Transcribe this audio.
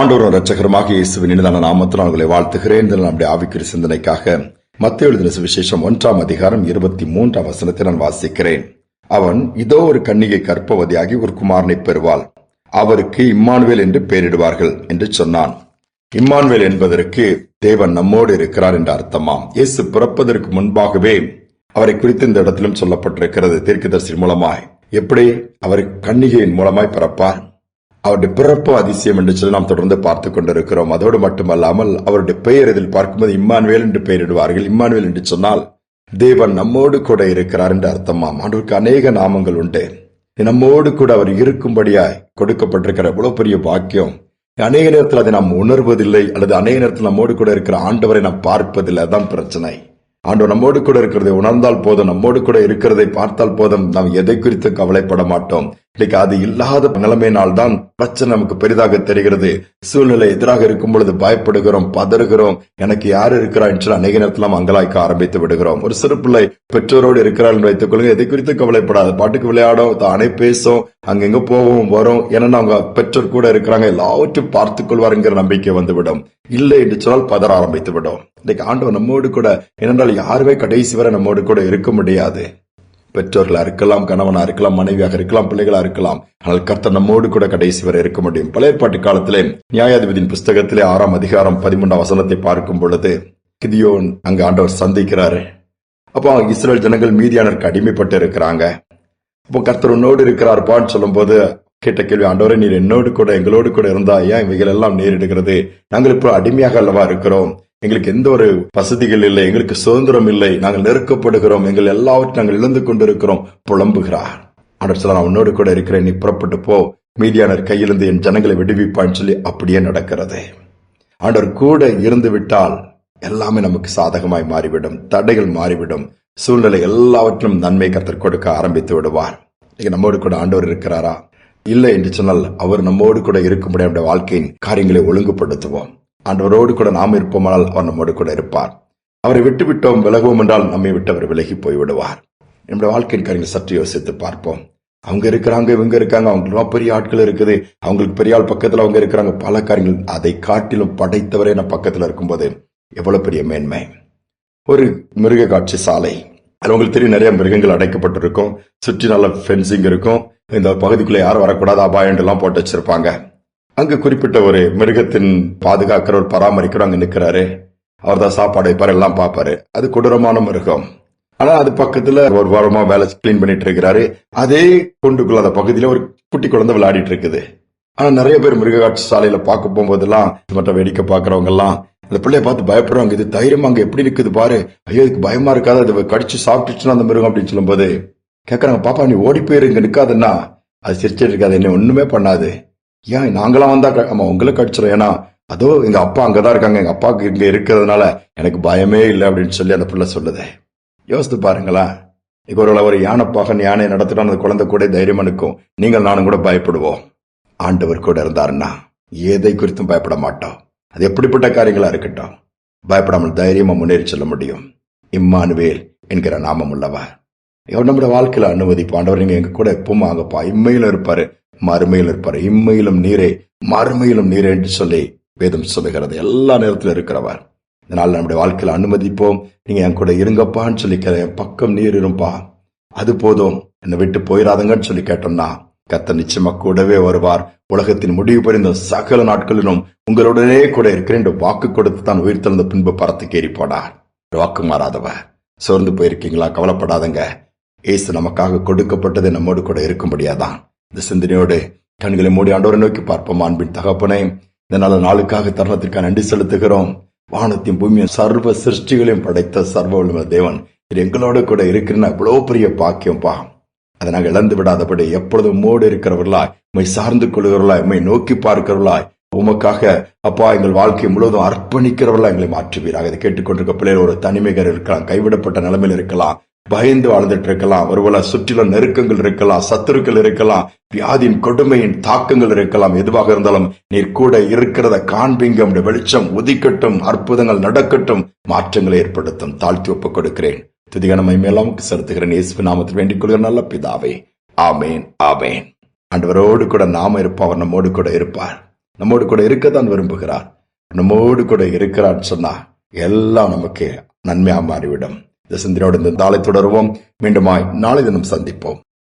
ஆண்டோரும் ரட்சகரமாக இயேசுவின் இனிதான நாமத்தில் உங்களை வாழ்த்துகிறேன். இதில் நம்முடைய ஆவிக்குரிய சிந்தனைக்காக மத்திய எழுதின சுவிசேஷம் ஒன்றாம் அதிகாரம் இருபத்தி மூன்றாம் வசனத்தை நான் வாசிக்கிறேன். அவன் இதோ ஒரு கன்னிகை கற்பவதியாகி ஒரு குமாரனை பெறுவாள். அவருக்கு இம்மானுவேல் என்று பெயரிடுவார்கள் என்று சொன்னான். இம்மானுவேல் என்பதற்கு தேவன் நம்மோடு இருக்கிறார் என்ற அர்த்தமாம். இயேசு பிறப்பதற்கு முன்பாகவே அவரை குறித்து இந்த இடத்திலும் சொல்லப்பட்டிருக்கிறது. தீர்க்கதரிசி மூலமாய். எப்படி? அவர் கன்னிகையின் மூலமாய் பிறப்பார். அவருடைய பிறப்பு அதிசயம் என்று சொல்லி நாம் தொடர்ந்து பார்த்து கொண்டிருக்கிறோம். அதோடு மட்டுமல்லாமல் அவருடைய பெயர் இதில் பார்க்கும்போது இம்மானுவேல் என்று பெயரிடுவார்கள். இம்மானுவேல் என்று சொன்னால் தேவன் நம்மோடு கூட இருக்கிறார் என்று அர்த்தமாம். ஆண்டவருக்கு அநேக நாமங்கள் உண்டு. நம்மோடு கூட அவர் இருக்கும்படியாய் கொடுக்கப்பட்டிருக்கிற எவ்வளவு பெரிய பாக்கியம். அநேக நேரத்தில் அதை நாம் உணர்வதில்லை அல்லது அநேக நேரத்தில் நம்மோடு கூட இருக்கிற ஆண்டவரை நாம் பார்ப்பதில்லை. அதுதான் பிரச்சனை. ஆண்டவர் நம்மோடு கூட இருக்கிறதை உணர்ந்தால் போதும் நம்மோடு கூட இருக்கிறதை பார்த்தால் போதும். நாம் எதை குறித்து கவலைப்பட மாட்டோம். இன்னைக்கு அது இல்லாத நிலைமையினால் தான் பிரச்சனை நமக்கு பெரிதாக தெரிகிறது. சூழ்நிலை எதிராக இருக்கும் பொழுது பயப்படுகிறோம் பதறுகிறோம். எனக்கு யார் இருக்கிறா என்று அநேக நேரத்தில் நாம் அங்கலாய்க்க ஆரம்பித்து விடுகிறோம். ஒரு சிறு பிள்ளை பெற்றோரோடு இருக்கிறார் என்று வைத்துக் கொள்ளுங்க எதை குறித்து கவலைப்படாது. பாட்டுக்கு விளையாடும் தானே பேசும் அங்கெங்க போவோம் வரும் ஏன்னா அவங்க பெற்றோர் கூட இருக்கிறாங்க. எல்லாவற்றையும் பார்த்துக் கொள்வாருங்கிற நம்பிக்கை வந்துவிடும். இல்லை என்று சொன்னால் பதற ஆரம்பித்து விடும். இன்னைக்கு ஆண்டவர் நம்மோடு கூட ஏனென்றால் யாருமே கடைசி வரை நம்மோடு கூட இருக்க முடியாது. பெற்றோர்களாக இருக்கலாம் கணவனாக இருக்கலாம் மனைவியாக இருக்கலாம் பிள்ளைகளாக இருக்கலாம் ஆனால் கர்த்தர் நம்மோடு கூட கடைசி வரை இருக்க முடியும். பழைய பாட்டு காலத்திலே நியாயாதிபதியின் புஸ்தகத்திலே ஆறாம் அதிகாரம் பதிமூன்றாம் வசனத்தை பார்க்கும் பொழுது கிதியோன் அங்கு ஆண்டவர் சந்திக்கிறாரு. அப்போ இஸ்ரேல் ஜனங்கள் மீதியானருக்கு அடிமைப்பட்டு இருக்கிறாங்க. அப்போ கர்த்தர் உன்னோடு இருக்கிறார்பான்னு சொல்லும்போது கேட்ட கேள்வி ஆண்டவரே நீர் என்னோடு கூட எங்களோடு கூட இருந்தா ஏன் இவைகள் எல்லாம் நேரிடுகிறது? நாங்கள் இப்போ அடிமையாக அல்லவா இருக்கிறோம்? எங்களுக்கு எந்த ஒரு வசதிகள் இல்லை எங்களுக்கு சுதந்திரம் இல்லை. நாங்கள் நெருக்கப்படுகிறோம். எங்கள் எல்லாவற்றையும் நாங்கள் இழந்து கொண்டிருக்கிறோம். புலம்புகிறார். ஆண்டவர் சொல்ல நான் உன்னோடு கூட இருக்கிறேன். நீ புறப்பட்டு போ. மீதியானர் கையிலிருந்து என் ஜனங்களை விடுவிப்பான்னு சொல்லி அப்படியே நடக்கிறது. ஆண்டவர் கூட இருந்து விட்டால் எல்லாமே நமக்கு சாதகமாய் மாறிவிடும். தடைகள் மாறிவிடும். சூழ்நிலை எல்லாவற்றிலும் நன்மை கத்தர் கொடுக்க ஆரம்பித்து விடுவார். இன்னைக்கு நம்மோடு கூட ஆண்டவர் இருக்கிறாரா? இல்லை என்று சொன்னால் அவர் நம்மோடு கூட இருக்கும்படி நம்முடைய வாழ்க்கையின் காரியங்களை ஒழுங்குபடுத்துவோம். ஆண்டவரோடு கூட நாம் இருப்போமானால் அவர் நம்மோடு கூட இருப்பார். அவரை விட்டு விட்டோம் விலகுவோம் என்றால் நம்மை விட்டு அவர் விலகி போய் விடுவார் நம்முடைய வாழ்க்கையின் காரியங்களை சற்று யோசித்து பார்ப்போம். அவங்க இருக்கிறாங்க இவங்க இருக்காங்க அவங்களுக்கு பெரிய ஆட்கள் இருக்குது. அவங்களுக்கு பெரிய ஆள் பக்கத்தில் அவங்க இருக்கிறாங்க. பல காரியங்கள் அதை காட்டிலும் படைத்தவரே நான் பக்கத்தில் இருக்கும்போது எவ்வளவு பெரிய மேன்மை. ஒரு மிருக காட்சி சாலை. அது உங்களுக்கு தெரியும் நிறைய மிருகங்கள் அடைக்கப்பட்டிருக்கும். சுற்றி நல்ல ஃபென்சிங் இருக்கும். இந்த பகுதிக்குள்ளே யாரும் வரக்கூடாது அபாயம் எல்லாம் போட்டு வச்சிருப்பாங்க. அங்கு குறிப்பிட்ட ஒரு மிருகத்தின் பாதுகாக்கிறவர் பராமரிக்கிறவர் அங்கே நிற்கிறாரு. அவர் தான் சாப்பாடு வைப்பார் எல்லாம் பார்ப்பாரு. அது கொடூரமான மிருகம். ஆனா அது பக்கத்துல ஒரு வாரமா வேலை கிளீன் பண்ணிட்டு இருக்கிறாரு. அதே கொண்டுக்குள்ள அந்த பகுதியில ஒரு குட்டி குழந்தை விளையாடிட்டு இருக்குது. ஆனா நிறைய பேர் மிருகக்காட்சி சாலையில பார்க்க போகும்போதெல்லாம் மற்ற வேடிக்கை பாக்குறவங்க எல்லாம் அந்த பிள்ளைய பார்த்து பயப்படுறாங்க. இது தைரியம் அங்க எப்படி இருக்குது பாரு. ஐயோ இதுக்கு பயமா இருக்காது? அது கடிச்சு சாப்பிட்டுச்சுன்னா அந்த மிருகம் அப்படின்னு சொல்லும்போது கேக்குறாங்க பாப்பா நீ ஓடி போயிரு இங்க நிக்காதுன்னா அது சிரிச்சிட்டு இருக்காது என்ன ஒண்ணுமே பண்ணாது. ஏன் நாங்களாம் வந்தா க- ஆமா உங்களுக்கு கடிச்சிடும் ஏன்னா அதோ எங்க அப்பா அங்கதான் இருக்காங்க. எங்க அப்பாவுக்கு இங்க இருக்கிறதுனால எனக்கு பயமே இல்லை அப்படின்னு சொல்லி அந்த பிள்ளை சொல்லுது. யோசித்து பாருங்களேன். இப்போ ஒரு ஒரு யானைப்பாகன் யானையை நடத்திட்டு அந்த குழந்தை கூட தைரியம் நிற்கும் நீங்கள் நானும் கூட பயப்படுவோம். ஆண்டவர் கூட இருந்தாருன்னா எதை குறித்தும் பயப்பட மாட்டோம். அது எப்படிப்பட்ட காரியங்களா இருக்கட்டும். பயப்படாமல் தைரியமா முன்னேறி செல்ல முடியும். இம்மானுவேல் என்கிற நாமம் உள்ளவர் எவ்வளவு நம்முடைய வாழ்க்கையில அனுமதிப்பாண்டவர் நீங்க எங்க கூட எப்பவும் ஆகப்பா இம்மையிலும் இருப்பாரு. மறுமையிலும் இருப்பார் இம்மையிலும் நீரே மறுமையிலும் நீரே என்று சொல்லி வேதம் சொல்லுகிறது. எல்லா நேரத்திலும் இருக்கிறவர். இதனால் நம்முடைய வாழ்க்கையில அனுமதிப்போம். நீங்க என் கூட இருங்கப்பான்னு சொல்லி கே- என் பக்கம் நீர் இருப்பா அது போதும். என்னை விட்டு போயிடாதங்கன்னு சொல்லி கேட்டோம்னா கத்த நிச்சயமா கூடவே வருவார். உலகத்தின் முடிவு புரிந்த சகல நாட்களிலும் உங்களுடனே கூட இருக்கிறேன் வாக்கு கொடுத்து தான் உயிர் திறந்த பின்பு பரத்துக்கு ஏறி போனார் வாக்கு மாறாதவர். சோர்ந்து போயிருக்கீங்களா? கவலைப்படாதங்க. ஏசு நமக்காக கொடுக்கப்பட்டது நம்மோடு கூட இருக்கும்படியாதான் இந்த சிந்தனையோடு கண்களை மூடி ஆண்டவரை நோக்கி பார்ப்போம். அன்பின் தகப்பனே இந்த நல்ல நாளுக்காக தருணத்திற்காக நன்றி செலுத்துகிறோம். வானத்தையும் பூமியும் சர்வ சிருஷ்டிகளையும் படைத்த சர்வ வல்லமை தேவன். இது எங்களோட கூட இருக்கிற இவ்வளவு பெரிய பாக்கியம்பா. அதை நாங்கள் இழந்து விடாதபடி எப்பொழுதும் மோடு இருக்கிறவர்களாய் உண்மை சார்ந்து கொள்கிறவர்களாய் உண்மை நோக்கி பார்க்கிறவர்களாய் உமக்காக அப்பா எங்கள் வாழ்க்கை முழுவதும் அர்ப்பணிக்கிறவர்களா எங்களை மாற்றுவீராக. இதை கேட்டுக்கொண்டிருக்க பிள்ளைகள் ஒரு தனிமைகள் இருக்கலாம் கைவிடப்பட்ட நிலைமையில் இருக்கலாம். பயந்து வாழ்ந்துட்டு இருக்கலாம். ஒருவேளை சுற்றிலும் நெருக்கங்கள் இருக்கலாம் சத்துருக்கள் இருக்கலாம் வியாதியின் கொடுமையின் தாக்கங்கள் இருக்கலாம். எதுவாக இருந்தாலும் நீர் கூட இருக்கிறத காண்பீங்க. வெளிச்சம் உதிக்கட்டும் அற்புதங்கள் நடக்கட்டும் மாற்றங்களை ஏற்படுத்தும். தாழ்த்தி ஒப்பு கொடுக்கிறேன். துதிகனமை மேலும் செலுத்துகிறேன். இயேசு நாமத்தில் வேண்டிக் கொள்கிற நல்ல பிதாவே. ஆமேன் ஆமேன். ஆண்டவரோடு கூட நாம இருப்போம் அவர் நம்மோடு கூட இருப்பார். நம்மோடு கூட இருக்கத்தான் விரும்புகிறார். நம்மோடு கூட இருக்கிறான்னு சொன்னா எல்லாம் நமக்கு நன்மையா மாறிவிடும். இந்த சிந்தனையோடு இந்த நாளை தொடருவோம். மீண்டுமாய் நாளை தினம் சந்திப்போம்.